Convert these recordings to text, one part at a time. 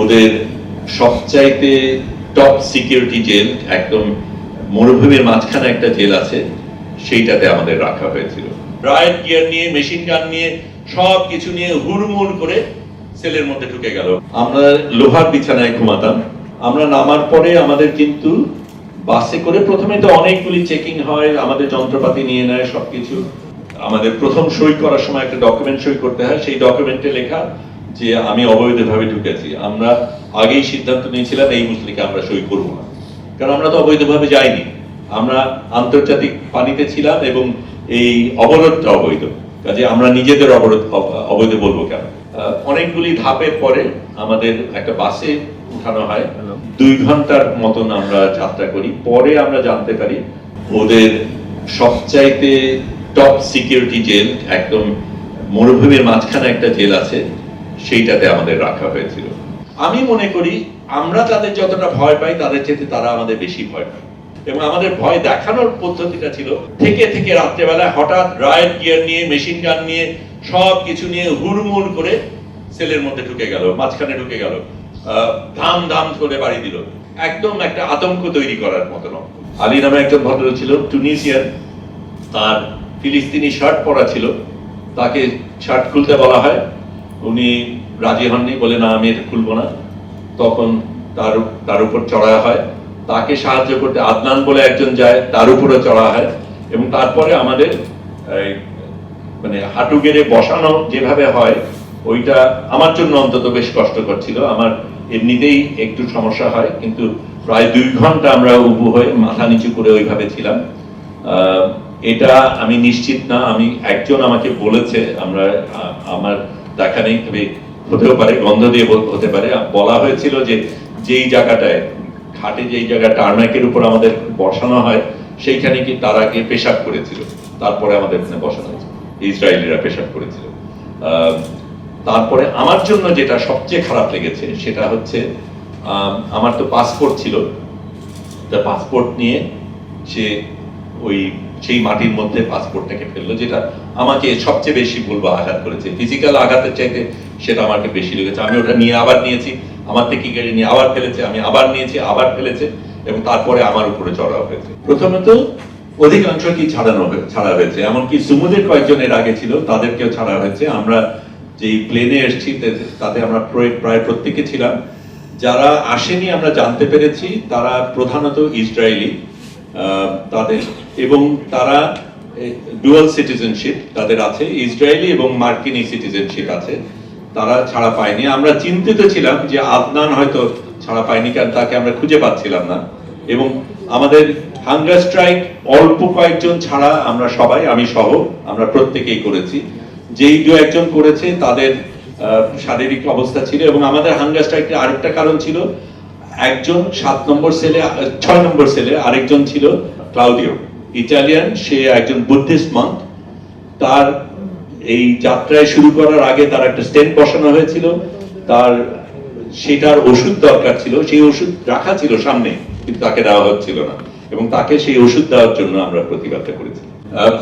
ওদের সবচাইতে top security jail একদম মরুভূমির মাঝখানে একটা জেল আছে, সেইটাতে আমাদের রাখা হয়েছিল। রায়েট গিয়ার নিয়ে মেশিন গান নিয়ে সব কিছু নিয়ে হুড়মুড় করে সেলের মধ্যে ঢুকে গেল। আমরা লোহার বিছানায় ঘুমাতাম। আমরা নামার পরে আমাদের কিন্তু বাসে করে প্রথমে তো অনেকগুলি চেকিং হয়, আমাদের যন্ত্রপাতি নিয়ে নেয় সবকিছু। আমাদের প্রথম সই করার সময় একটা ডকুমেন্ট সই করতে হয়, সেই ডকুমেন্টে লেখা যে আমি অবৈধভাবে ঢুকেছি আমরা আগেই সিদ্ধান্ত নিয়েছিলাম এই মুসলিকে আমরা সই করব না। কারণ আমরা তো অবৈধভাবে যাইনি। আমরা আন্তর্জাতিক পানিতে ছিলাম এবং এই অবরোধটা অবৈধ। কাজে আমরা নিজেদের অবরোধ অবৈধ বলব কেন? অনেকগুলি ধাপের পরে আমাদের একটা বাসে উঠানো হয়। দুই ঘণ্টার মতন আমরা যাত্রা করি। পরে আমরা জানতে পারি ওদের সবচাইতে টপ সিকিউরিটি জেল একদম মরুভূমির মাঝখানে একটা জেল আছে। সেইটাতে আমাদের রাখা হয়েছিল। আমি মনে করি আমরা তাদের যতটা ভয় পাই, তাদের চেয়ে তারা আমাদের বেশি ভয় পায়। এবং আমাদের ভয় দেখানোর পদ্ধতিটা ছিল, থেকে থেকে রাত্রেবেলায় হঠাৎ রায়েট গিয়ার নিয়ে, মেশিন গান নিয়ে সব কিছু নিয়ে হুড়মুড় করে সেলের মধ্যে ঢুকে গেল, মাঝখানে ঢুকে গেল ধাম ধাম করে বাড়ি দিল। একদম একটা আতঙ্ক তৈরি করার মতন আলী নামে একজন ভদ্র ছিল, টুনিসিয়ান। তার ফিলিস্তিনি শার্ট পরা ছিল, তাকে শার্ট খুলতে বলা হয়। উনি রাজি হননি বলে, না, আমি এটা খুলবো না। তখন তার তার উপর চড়া হয়। তাকে সাহায্য করতে আদনান বলে একজন যায়, তার উপরে চড়া হয় এবং তারপরে আমাদের মানে হাঁটু গেড়ে বসানো যেভাবে হয়, ওইটা আমার জন্য অন্তত বেশ কষ্টকর ছিল। আমার এমনিতেই একটু সমস্যা হয়, কিন্তু প্রায় দুই ঘণ্টা আমরা উবু হয়ে মাথা নিচু করে ওইভাবে ছিলাম। এটা আমি নিশ্চিত না, আমি একজন আমাকে বলেছে, আমরা আমার দেখা নেই তবে হতেও পারে গন্ধ দিয়ে হতে পারে। বলা হয়েছিল যে যেই জায়গাটায় ঘাটে যেই জায়গা টার্মাকের উপর আমাদের বসানো হয় সেইখানে কি তারা গিয়ে পেশাব করেছিল? তারপরে আমাদের এখানে বসানো হয়েছে। ইসরায়েলিরা পেশাব করেছিল। তারপরে আমার জন্য যেটা সবচেয়ে খারাপ লেগেছে সেটা হচ্ছে আম, আমার তো পাসপোর্ট ছিল। তা পাসপোর্ট নিয়ে সে ওই সেই মাটির মধ্যে পাসপোর্টটাকে ফেলল, যেটা আমাকে সবচেয়ে বেশি বলব আঘাত করেছে। ফিজিক্যাল আঘাতের চাইতে সেটা আমাকে বেশি লেগেছে। আমি ওটা নিয়ে আবার নিয়েছি, আমার থেকে কেড়ে নিয়ে আবার ফেলেছে, আমি আবার নিয়েছি, আবার ফেলেছে, এবং তারপরে আমার উপরে চড়া হয়েছে। প্রথমত, অধিকাংশ কি ছাড়ানো ছাড়া হয়েছে। এমনকি সুমুদের কয়েকজনের আগে ছিল, তাদেরকেও ছাড়া হয়েছে। আমরা যেই প্লেনে এসেছি তাতে আমরা প্রায়- প্রত্যেকে ছিলাম। যারা আসেনি, আমরা জানতে পেরেছি, তারা প্রধানত ইসরায়েলি। তাদের এবং তারা ডুয়াল সিটিজেনশিপ তাদের আছে, ইসরায়েলি এবং মার্কিনি সিটিজেনশিপ আছে, তারা ছাড়া পায়নি। আমরা চিন্তিত ছিলাম যে আদনান হয়তো ছাড়া পায়নি, কারণ তাকে আমরা খুঁজে পাচ্ছিলাম না। এবং আমাদের হাঙ্গার স্ট্রাইক অল্প কয়েকজন ছাড়া আমরা সবাই, আমি সহ, আমরা প্রত্যেকেই করেছি। যেই দু একজন করেছে, তাদের শারীরিক অবস্থা ছিল এবং আমাদের হাঙ্গার স্ট্রাইকের আরেকটা কারণ ছিল একজন সাত নম্বর সেলে ছয় নম্বর সেলে আরেকজন ছিল ক্লাউডিও ইটালিয়ান, সে একজন বুদ্ধিস্ট মন্ক। তার এই যাত্রায় শুরু করার আগে তার একটা স্টেন্ট বসানো হয়েছিল। তার, সেটার ওষুধ দরকার ছিল, সেই ওষুধ রাখা ছিল সামনে, কিন্তু তাকে দেওয়া হচ্ছিল না। এবং তাকে সেই ওষুধ দেওয়ার জন্য আমরা প্রতিবাদটা করেছি।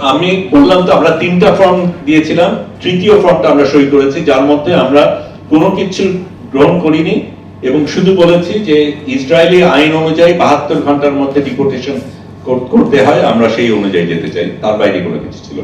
আমি বললাম তো, আমরা তিনটা ফর্ম দিয়েছিলাম, তৃতীয় ফর্মটা আমরা সই করেছি, যার মধ্যে আমরা কোনো কিছু গ্রহণ করিনি। এবং শুধু বলেছি যে ইসরায়েলি আইন অনুযায়ী বাহাত্তর ঘণ্টার মধ্যে ডিপোর্টেশন করতে হয়, আমরা সেই অনুযায়ী যেতে চাই, তার বাইরে কোনো কিছু ছিল